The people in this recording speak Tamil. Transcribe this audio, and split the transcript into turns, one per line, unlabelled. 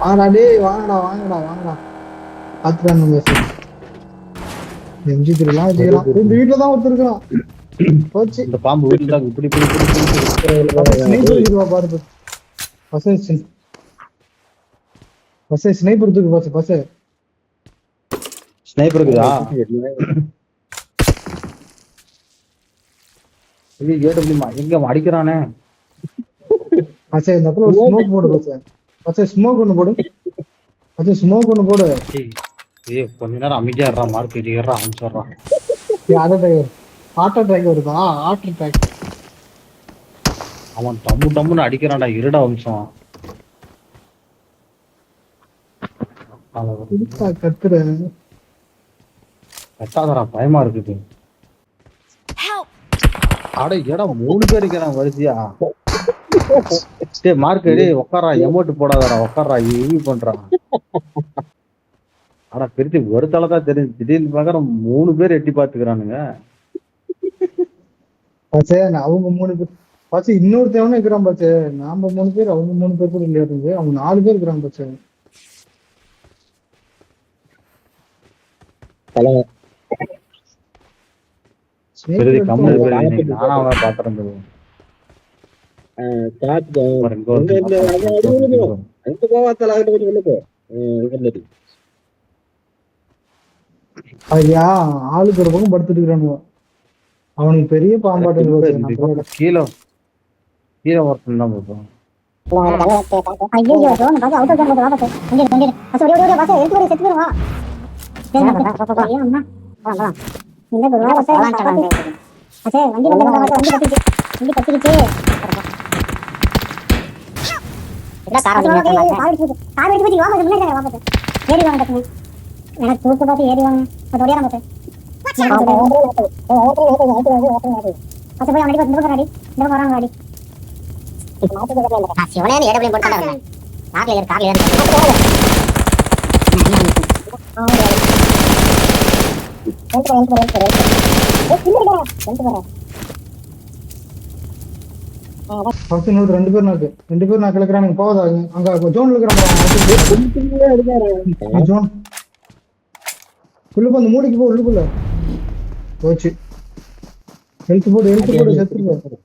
வாங்கடா டேய் வாங்கடா வாங்கடா வாங்கடா. பாத்துறானுங்க மெசேஜ் எம்ஜி திருலாம் வச்சுக்கலாம் இந்த வீட்டுல தான் ஒருத்தர் இருக்கான் போச்சு.
இந்த பாம்பு வீட்டுல தான் இப்படி இப்படி இப்படி இப்படி
பாரு பஸ் பஸ் ஸ்னைப்பர் தூக்கு பஸ் பஸ்
ஸ்னைப்பர் இருக்குதா? இது ஏடபிள்யூமா எங்க அடிக்கிறானே?
பஸ் இந்த இடத்துல ஒரு ஸ்மோக் போடு பஸ் பஸ் ஸ்மோக் ஒண்ணு போடு பஸ் ஸ்மோக் ஒண்ணு போடு
ஏய், கொஞ்ச நேரம் அமைதியா இருறா மார்க் ஏறா அனுப்பிச்சிடுறான்
ஆட்டோ டிரைவர் ஆட்டோ டிரைவர் வருதா ஆட்டோ டிரைவர்
அவன் டம்மு டம்முன்னு அடிக்கிறான்டா இருடா வம்சம்
கத்துற
கட்டாதடா பயமா இருக்குது! அட ஏடா மூணு பேர் இருக்கிறான் வரிசையா டேய் மார்க் டேய் உட்காரா எமோட் போடாதடா உட்காரா இவி பண்றான் ஆனா பிரிச்சு ஒரு தலை தான் தெரிஞ்சு திடீர்னு பாக்குற மூணு பேர் எட்டி பாத்துக்கிறானுங்க.
பஸ் அவங்க மூணு பேர் பஸ் இன்னொருத்தவனும் இருக்கிறான் பஸ் நாம மூணு பேர் அவங்க மூணு பேர் கூட இல்லையா இருந்து? அவங்க நாலு பேர் இருக்கிறாங்க பஸ்
பெருதி கம்மல் பெருதி நானா அவனை பாத்துறேன்
இருந்து.
ஐயா ஆளுக்கு ஒரு பக்கம் படுத்துட்டு இருக்கிறானுங்க அவனுக்கு பெரிய பாம்பாட்டம்
இந்த கீழே கீழே ஒருத்தன் தான்
வண்டி இல்ல கார் வந்து கார் எடுத்து கார் எடுத்து போய் வா பாத்து முன்னாடி வா பாத்து ஏறி வாங்க பாத்து எனக்கு தூக்கு பாத்து ஏறி வாங்க. அது ஓடியாரா பாத்து பஸ் போய் வண்டி பாத்து பக்கம் அடி இந்த பக்கம் வராங்க அடி சிவனே ஏடபிள்யூ போட்டாங்க கார்ல ஏறு கார்ல ஏறு
பஸ் இன்னொரு ரெண்டு பேர் நாக்கு. ரெண்டு பேர் நான் கிழக்குறானுங்க போதா அங்க ஜோன்ல இருக்கிறான் ஜோன். உள்ளுக்கு அந்த மூடிக்கு போ உள்ளுக்குள்ள. போச்சு. ஹெல்த் போடு ஹெல்த் போடு செத்து